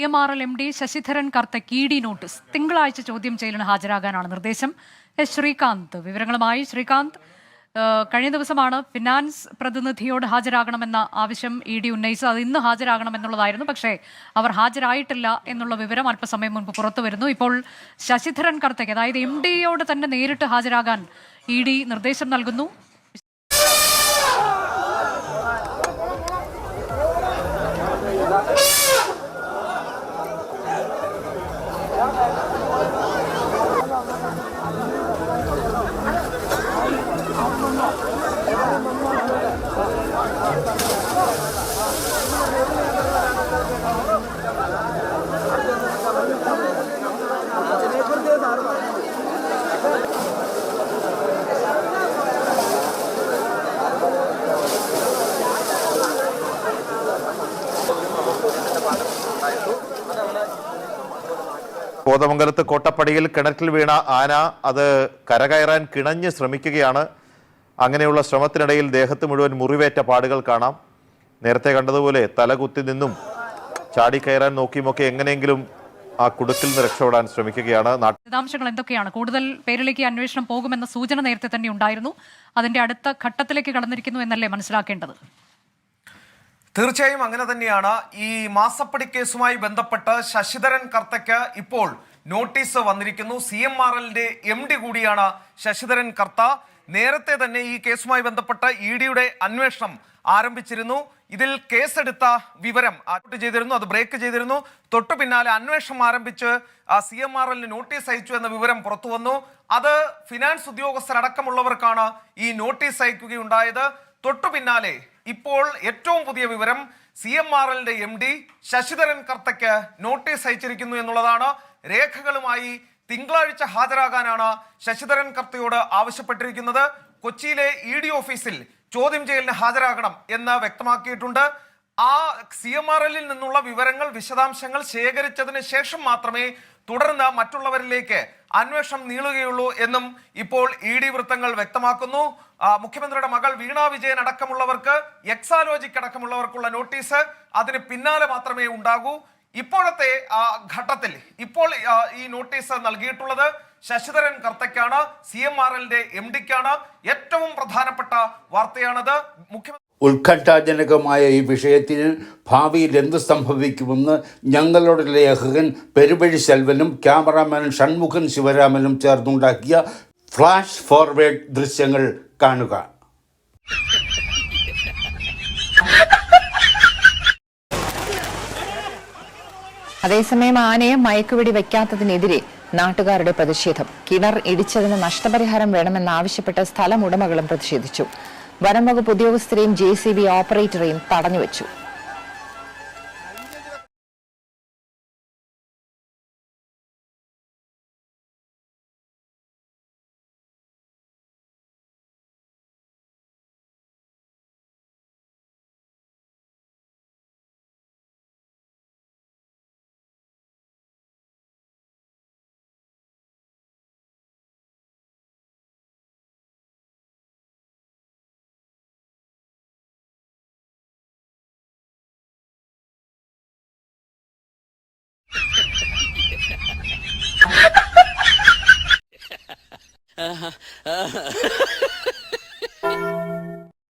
P M R L M D Sasidharan കർത്തയ്ക്ക് E D notice. തിങ്കളാഴ്ച ചോദ്യം ചെയ്യലിന് ഹാജരാകാനാണ് നിർദ്ദേശം. എസ് ശ്രീകാന്ത് വിവരങ്ങളുമായി. ശ്രീകാന്ത് കഴിഞ്ഞ ദിവസമാണ് ഫിനാൻസ് പ്രതിനിധിയോട് ഹാജരാകണമെന്ന ആവശ്യം ഇ ഡി ഉന്നയിച്ചത്. അത് ഇന്ന് ഹാജരാകണമെന്നുള്ളതായിരുന്നു. പക്ഷേ അവർ ഹാജരായിട്ടില്ല എന്നുള്ള വിവരം അല്പസമയം മുൻപ് പുറത്തു വരുന്നു. ഇപ്പോൾ ശശിധരൻ കർത്തയ്ക്ക് അതായത് എം ഡിയോട് തന്നെ നേരിട്ട് ഹാജരാകാൻ ഇ ഡി നിർദ്ദേശം നൽകുന്നു. കോതമംഗലത്ത് കോട്ടപ്പടിയിൽ കിണറ്റിൽ വീണ ആന അത് കരകയറാൻ കിണഞ്ഞ് ശ്രമിക്കുകയാണ്. അങ്ങനെയുള്ള ശ്രമത്തിനിടയിൽ ദേഹത്ത് മുഴുവൻ മുറിവേറ്റ പാടുകൾ കാണാം. നേരത്തെ കണ്ടതുപോലെ തലകുത്തി നിന്നും ചാടിക്കയറാൻ നോക്കിയുമൊക്കെ എങ്ങനെയെങ്കിലും ആ കുടുക്കിൽ നിന്ന് രക്ഷപ്പെടാൻ ശ്രമിക്കുകയാണ്. വിശദാംശങ്ങൾ എന്തൊക്കെയാണ്? കൂടുതൽ പേരിലേക്ക് അന്വേഷണം പോകുമെന്ന സൂചന നേരത്തെ തന്നെ ഉണ്ടായിരുന്നു. അതിന്റെ അടുത്ത ഘട്ടത്തിലേക്ക് കടന്നിരിക്കുന്നു എന്നല്ലേ മനസ്സിലാക്കേണ്ടത്? തീർച്ചയായും അങ്ങനെ തന്നെയാണ്. ഈ മാസപ്പടി കേസുമായി ബന്ധപ്പെട്ട് ശശിധരൻ കർത്തയ്ക്ക് ഇപ്പോൾ നോട്ടീസ് വന്നിരിക്കുന്നു. സി എം ആർ എല്ലിന്റെ എം ഡി കൂടിയാണ് ശശിധരൻ കർത്ത. നേരത്തെ തന്നെ ഈ കേസുമായി ബന്ധപ്പെട്ട ഇ ഡിയുടെ അന്വേഷണം ആരംഭിച്ചിരുന്നു. ഇതിൽ കേസെടുത്ത വിവരം അറ്റ് ചെയ്തിരുന്നു. അത് ബ്രേക്ക് ചെയ്തിരുന്നു. തൊട്ടു പിന്നാലെ അന്വേഷണം ആരംഭിച്ച് സി എം ആർ എല്ലിന് നോട്ടീസ് അയച്ചു എന്ന വിവരം പുറത്തു വന്നു. അത് ഫിനാൻസ് ഉദ്യോഗസ്ഥരടക്കമുള്ളവർക്കാണ് ഈ നോട്ടീസ് അയക്കുകയുണ്ടായത്. തൊട്ടു പിന്നാലെ ഇപ്പോൾ ഏറ്റവും പുതിയ വിവരം സി എം ആർ എല്ലിന്റെ എം ഡി ശശിധരൻ കർത്തയ്ക്ക് നോട്ടീസ് അയച്ചിരിക്കുന്നു എന്നുള്ളതാണ്. രേഖകളുമായി തിങ്കളാഴ്ച ഹാജരാകാനാണ് ശശിധരൻ കർത്തയോട് ആവശ്യപ്പെട്ടിരിക്കുന്നത്. കൊച്ചിയിലെ ഇ ഡി ഓഫീസിൽ ചോദ്യം ചെയ്യലിന് ഹാജരാകണം എന്ന് വ്യക്തമാക്കിയിട്ടുണ്ട്. ആ സി എം ആർ എല്ലിൽ നിന്നുള്ള വിവരങ്ങൾ വിശദാംശങ്ങൾ ശേഖരിച്ചതിന് ശേഷം മാത്രമേ തുടർന്ന് മറ്റുള്ളവരിലേക്ക് അന്വേഷണം നീളുകയുള്ളൂ എന്നും ഇപ്പോൾ ഇ ഡി വൃത്തങ്ങൾ വ്യക്തമാക്കുന്നു. മുഖ്യമന്ത്രിയുടെ മകൾ വീണ വിജയൻ അടക്കമുള്ളവർക്ക് എക്സാലോജിക്ക് അടക്കമുള്ളവർക്കുള്ള നോട്ടീസ് അതിന് പിന്നാലെ മാത്രമേ ഉണ്ടാകൂ. ഇപ്പോഴത്തെ ഘട്ടത്തിൽ ഇപ്പോൾ ഈ നോട്ടീസ് നൽകിയിട്ടുള്ളത് ശശിധരൻ കർത്തയ്ക്കാണ് സി എം ആർ എല്ലിന്റെ എം ഡിക്കാണ് ഏറ്റവും പ്രധാനപ്പെട്ട വാർത്തയാണത്. മുഖ്യമന്ത്രി ഉത്കണ്ഠാജനകമായ ഈ വിഷയത്തിന് ഭാവിയിൽ എന്ത് സംഭവിക്കുമെന്ന് ഞങ്ങളുടെ ലേഖകൻ പെരുവഴി ശെൽവനും ക്യാമറാമാൻ ഷൺമുഖൻ ശിവരാമനും ചേർന്നുണ്ടാക്കിയ ഫ്ലാഷ് ഫോർവേഡ് ദൃശ്യങ്ങൾ കാണുക. അതേസമയം ആനയെ മയക്കുവെടി വയ്ക്കാത്തതിനെതിരെ നാട്ടുകാരുടെ പ്രതിഷേധം. കിണർ ഇടിച്ചതിന് നഷ്ടപരിഹാരം വേണമെന്നാവശ്യപ്പെട്ട് സ്ഥലമുടമകളും പ്രതിഷേധിച്ചു. വനം വകുപ്പ് ഉദ്യോഗസ്ഥരെയും ജെ സി ബി ഓപ്പറേറ്ററെയും തടഞ്ഞുവച്ചു. uh,